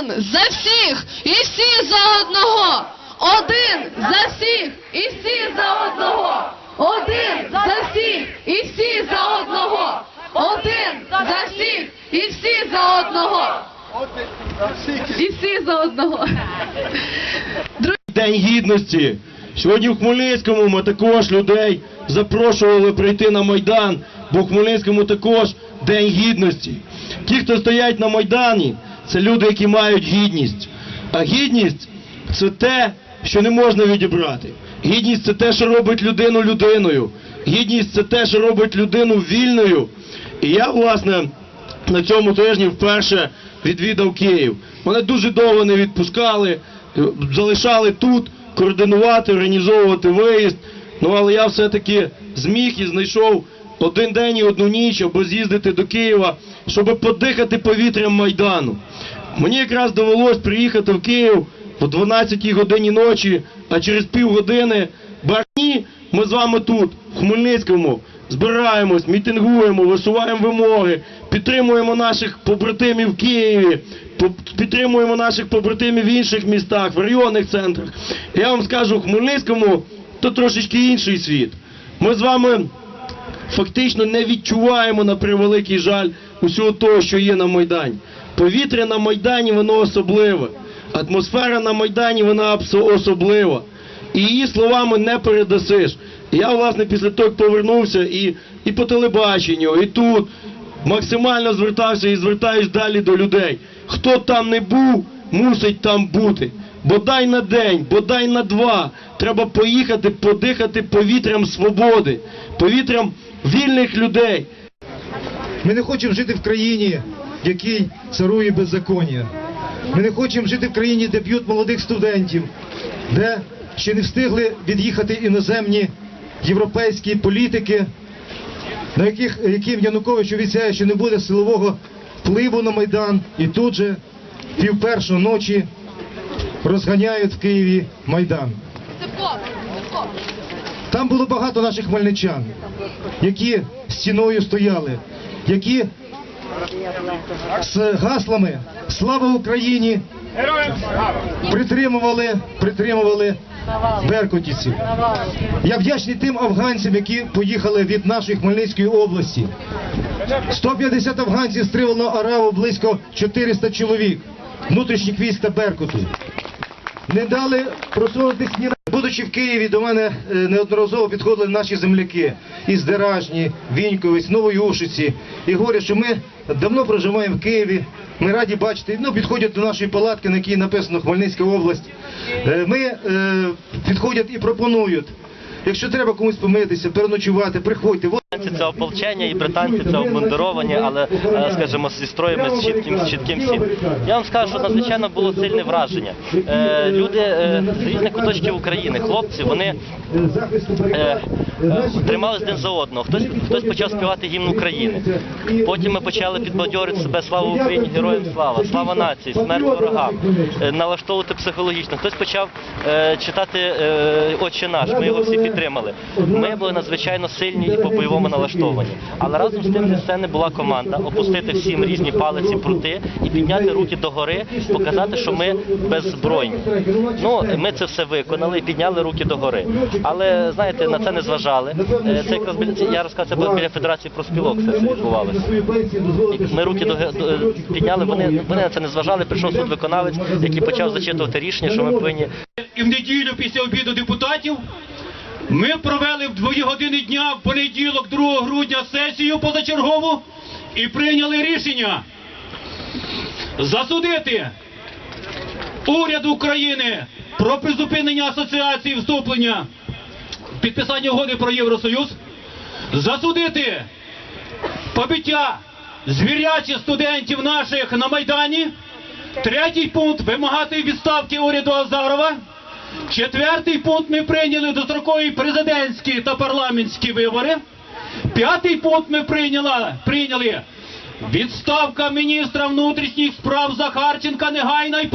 Один за всіх і всі за одного. Один за всіх і всі за одного. Один за всіх і всі за одного. Один за всіх і всі за одного. І всі за одного. День гідності. Сьогодні в Хмельницькому ми також людей запрошували прийти на Майдан, бо в Хмельницькому також День гідності. Ті, хто стоять на Майдані, це люди, які мають гідність. А гідність це те, що не можна відібрати. Гідність це те, що робить людину людиною. Гідність це те, що робить людину вільною. І я, власне, на цьому тижні вперше відвідав Київ. Мене дуже довго не відпускали, залишали тут координувати, організовувати виїзд. Ну але я все-таки зміг і знайшов один день і одну ніч, аби з'їздити до Києва, щоб подихати повітрям Майдану. Мені якраз довелось приїхати в Київ о 12 годині ночі, а через півгодини барні ми з вами тут, в Хмельницькому, збираємось, мітингуємо, висуваємо вимоги, підтримуємо наших побратимів в Києві, підтримуємо наших побратимів в інших містах, в районних центрах. Я вам скажу, в Хмельницькому то трошечки інший світ. Ми з вами фактично не відчуваємо на превеликий жаль усього того, що є на Майдані. Повітря на Майдані воно особливе. Атмосфера на Майдані вона особлива. І її словами не передасиш. Я, власне, після того, повернувся і, і по телебаченню, і тут максимально звертався і звертаюсь далі до людей. Хто там не був, мусить там бути. Бодай на день, бодай на два. Треба поїхати, подихати повітрям свободи, повітрям вільних людей. Ми не хочемо жити в країні, в якій царує беззаконня. Ми не хочемо жити в країні, де б'ють молодих студентів, де ще не встигли від'їхати іноземні європейські політики, на яких, яким Янукович обіцяє, що не буде силового впливу на Майдан, і тут же пів першої ночі розганяють в Києві Майдан. Там було багато наших хмельничан, які стіною стояли, які з гаслами Слава Україні притримували, притримували беркутівців. Я вдячний тим афганцям, які поїхали від нашої Хмельницької області. 150 афганців стримано Араву близько 400 чоловік внутрішніх військ та Беркуту. Не дали просунутися ні на будучи в Києві, до мене е, неодноразово підходили наші земляки із Деражні, Віньковець, Новоюшиці і говорять, що ми давно проживаємо в Києві. Ми раді бачити. Ну, підходять до нашої палатки, на якій написано Хмельницька область. Е, Ми е, підходять і пропонують. Якщо треба комусь помитися, переночувати, приходьте. Це ополчення і британці це обмундировані, але, е, скажімо, зі строями з чітким, з чітким всім. Я вам скажу, що надзвичайно було сильне враження. Е, люди е, з різних куточків України, хлопці, вони тримались один за одного. Хтось, хтось почав співати гімн України. Потім ми почали підбадьорити себе слава Україні, героям слава, слава нації, смерть ворогам, налаштовувати психологічно. Хтось почав читати Отче наш. Ми його всі підтримали. Ми були надзвичайно сильні і по бойовому налаштовані. Але разом з тим зі сцени була команда опустити всім різні палиці, прути і підняти руки догори, показати, що ми беззбройні. Ну, ми це все виконали і підняли руки догори. Але знаєте, на це не зважали. Е, Це якраз біля- я розказав, це було біля Федерації профспілок все це відбувалося. Ми руки підняли, вони, вони на це не зважали. Прийшов суд виконавець, який почав зачитувати рішення, що ми повинні І в неділю після обіду депутатів ми провели в двої години дня в понеділок, 2 грудня, сесію позачергову і прийняли рішення засудити уряд України про призупинення асоціації вступлення підписання угоди про Євросоюз, засудити побиття звірячі студентів наших на Майдані. Третій пункт вимагати відставки уряду Азарова. Четвертий пункт ми прийняли дострокові президентські та парламентські вибори. П'ятий пункт ми прийняли, прийняли відставка міністра внутрішніх справ Захарченка негайна і